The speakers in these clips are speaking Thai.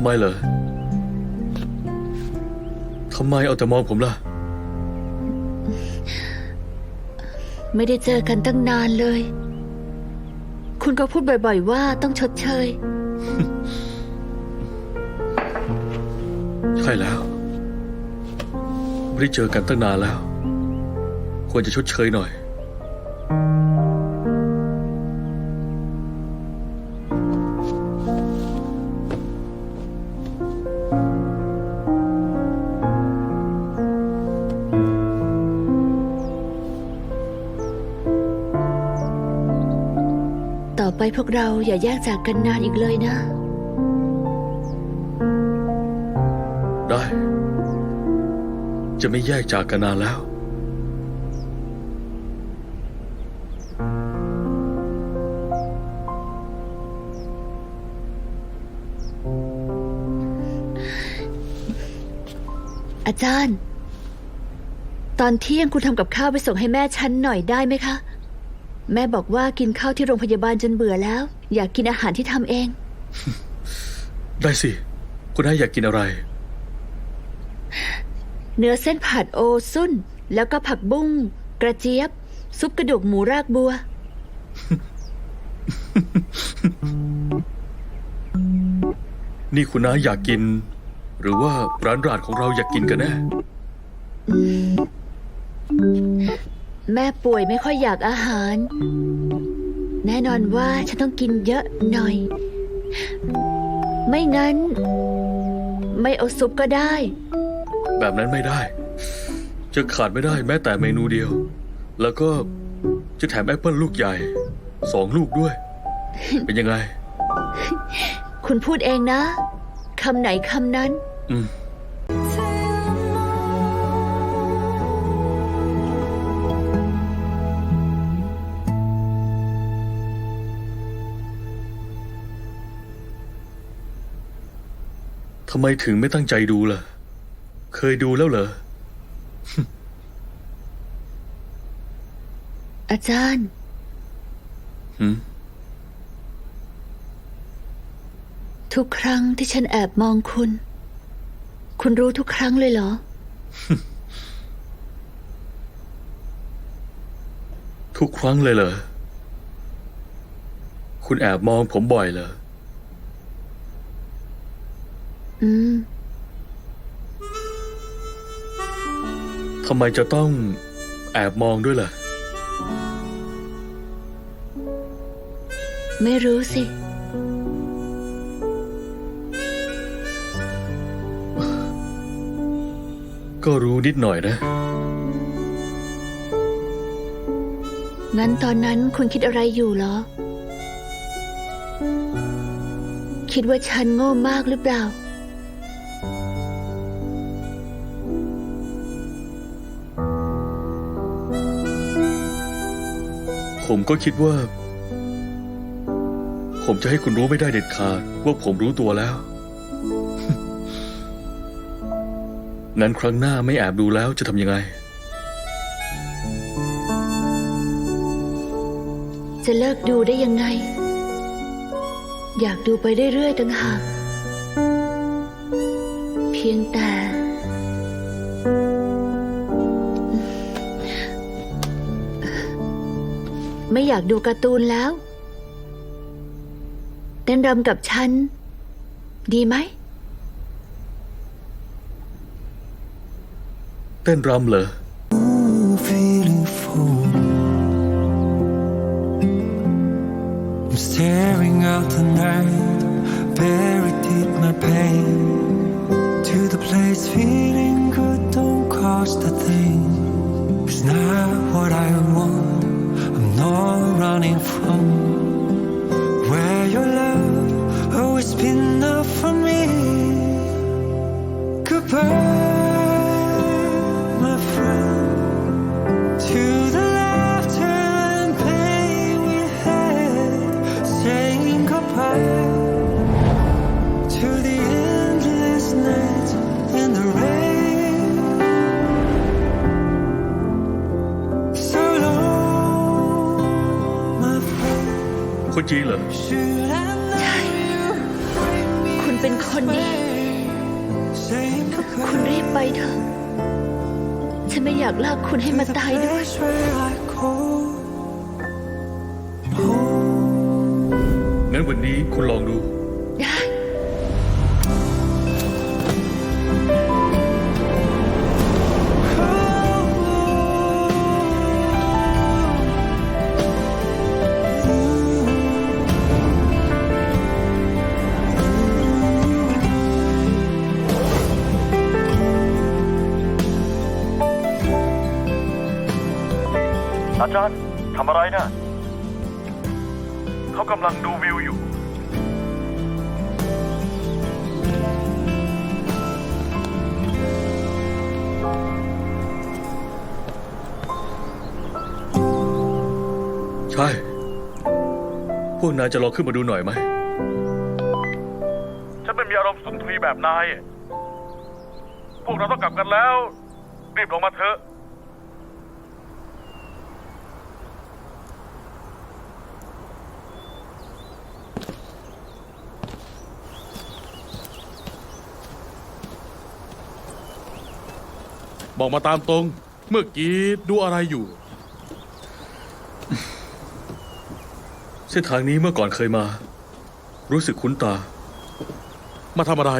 ำไมเหรอทำไมเอาแต่มองผมล่ะ ไม่ได้เจอกันตั้งนานเลย คุณก็พูดบ่อยๆ ว่าต้องชดเชย ใช่แล้ว ไม่ได้เจอกันตั้งนานแล้ว ควรจะชดเชยหน่อย ไปพวกเราอย่าแยกจากกันนานอีกเลยนะ ได้ จะไม่แยกจากกันนานแล้ว อาจารย์ ตอนเที่ยงคุณทำกับข้าวไปส่งให้แม่ฉันหน่อยได้ไหมคะ แม่บอกว่ากินข้าวที่โรงพยาบาลจนเบื่อแล้ว อยากกินอาหารที่ทำเอง ได้สิ คุณนายอยากกินอะไร เนื้อเส้นผัดโอซุนแล้วก็ผักบุ้ง กระเจี๊ยบ ซุปกระดูกหมูรากบัว นี่คุณนายอยากกิน หรือว่าร้านราดของเราอยากกินกันแน่ แม่ป่วยไม่ค่อยอยากอาหาร แน่นอนว่าฉันต้องกินเยอะหน่อย ไม่งั้น ไม่เอาซุปก็ได้ แบบนั้นไม่ได้ จะขาดไม่ได้แม้แต่เมนูเดียว แล้วก็จะแถมแอปเปิลลูกใหญ่สองลูกด้วย เป็นยังไง คุณพูดเองนะคำไหนคำนั้น อืม ทำไมถึงไม่ตั้งใจดูล่ะ เคยดูแล้วเหรอ อาจารย์ หืม ทุกครั้งที่ฉันแอบมองคุณ คุณรู้ทุกครั้งเลยเหรอ ทุกครั้งเลยเหรอ คุณแอบมองผมบ่อยเหรอ อืม ทำไมจะต้องแอบมองด้วยล่ะ ไม่รู้สิ ก็รู้นิดหน่อยนะ งั้นตอนนั้นคุณคิดอะไรอยู่เหรอ คิดว่าฉันโง่มากหรือเปล่า ผมก็คิดว่า ผมจะให้คุณรู้ไม่ได้เด็ดขาดว่าผมรู้ตัวแล้วงั้นครั้งหน้าไม่แอบดูแล้วจะทำยังไง จะเลิกดูได้ยังไง อยากดูไปเรื่อยๆตั้งหากเพียงแต่ ไม่อยากดูการ์ตูนแล้ว เต้นรำกับฉัน ดีไหม เต้นรำเหรอ feeling full. I'm staring out the night, buried deep my pain. To the place feeling good, don't cost a thing. It's not what I want, I'm not running from. Where your love always been enough for me. Goodbye, my friend. To คนจีนเหรอ Should I know you bring me คุณเป็นคนดี Saying คุณรีบไปเถอะ ฉันไม่อยากลากคุณให้มาตายด้วย place where I call งั้นวันนี้คุณลองดู อาจารย์ทำอะไรนะเขากำลังดูวิวอยู่ ใช่ พวกนายจะลองขึ้นมาดูหน่อยไหม ฉันไม่มีอารมณ์สุนทรีแบบนาย พวกเราต้องกลับกันแล้ว รีบลงมาเถอะ บอกมาตามตรง เมื่อกี้ดูอะไรอยู่ เส้นทางนี้เมื่อก่อนเคยมา รู้สึกคุ้นตา มาทำอะไร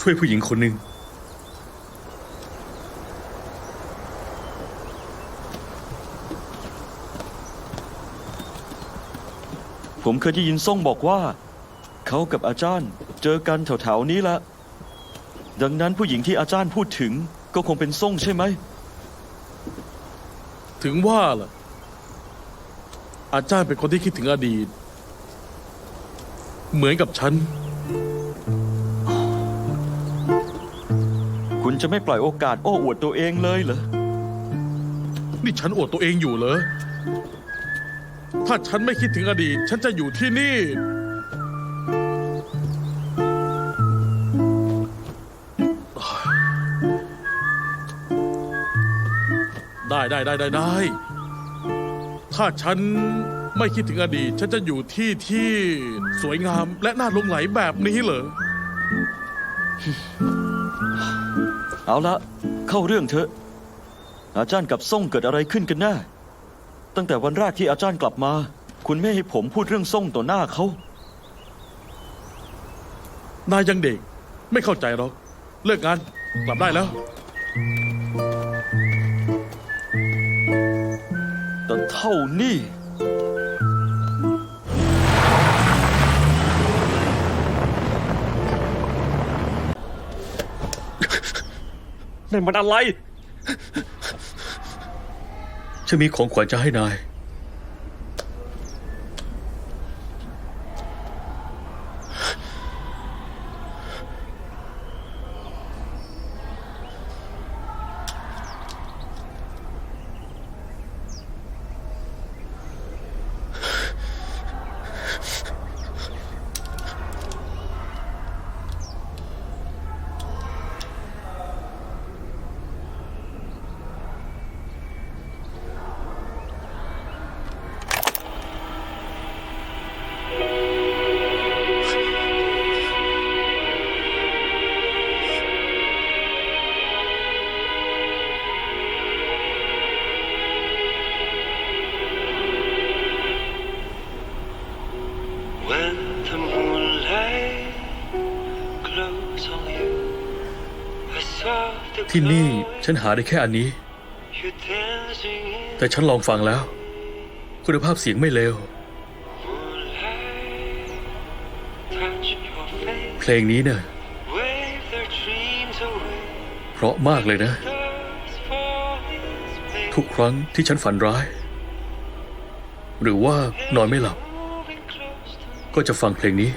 ช่วยผู้หญิงคนหนึ่ง ผมเคยได้ยินส่งบอกว่า เขากับอาจารย์เจอกันแถวๆนี้ละ ดังนั้นผู้หญิงที่อาจารย์พูดถึงก็คงเป็นส่งใช่ไหม ถึงว่าล่ะ อาจารย์เป็นคนที่คิดถึงอดีต เหมือนกับฉัน คุณจะไม่ปล่อยโอกาสโอ้อวดตัวเองเลยเหรอ นี่ฉันอวดตัวเองอยู่เหรอ ถ้าฉันไม่คิดถึงอดีต ฉันจะอยู่ที่นี่ ได้ได้ได้ได้ได้ถ้าฉันไม่คิดถึงอดีต ฉันจะอยู่ที่ที่สวยงามและน่าหลงไหลแบบนี้เหรอ เอาละเข้าเรื่องเถอะอาจารย์กับส่งเกิดอะไรขึ้นกันแน่ ตั้งแต่วันแรกที่อาจารย์กลับมา คุณไม่ให้ผมพูดเรื่องส่งต่อหน้าเขา นายยังเด็ก ไม่เข้าใจหรอก เลิกงานกลับได้แล้ว แต่เท่านี้นั่นมันอะไร ฉันมีของขวัญจะให้นาย ที่นี่ฉันหาได้แค่อันนี้ แต่ฉันลองฟังแล้ว คุณภาพเสียงไม่เลว เพลงนี้เนี่ยเพราะมากเลยนะ ทุกครั้งที่ฉันฝันร้าย หรือว่านอนไม่หลับ ก็จะฟังเพลงนี้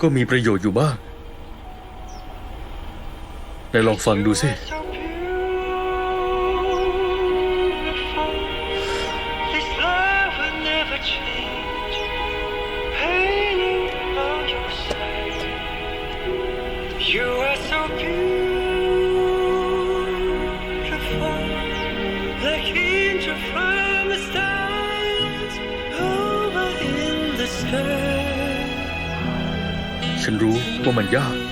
ก็มีประโยชน์อยู่บ้าง ไปลองฟังดูสิฉันรู้ว่ามันยาก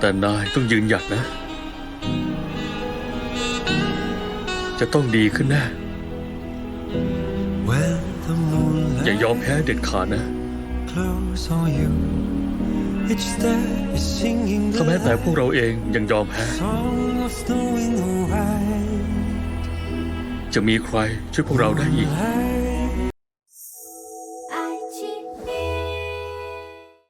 แต่นายต้องยืนหยัดนะ จะต้องดีขึ้นแน่ When the อย่ายอม moonlight แพ้เด็ดขาดนะ close on you, each step is singing ถ้าแม้แต่พวก the เราเองยังยอมแพ้ song of snow in the white. จะมีใครช่วยพวกเราได้อีก Light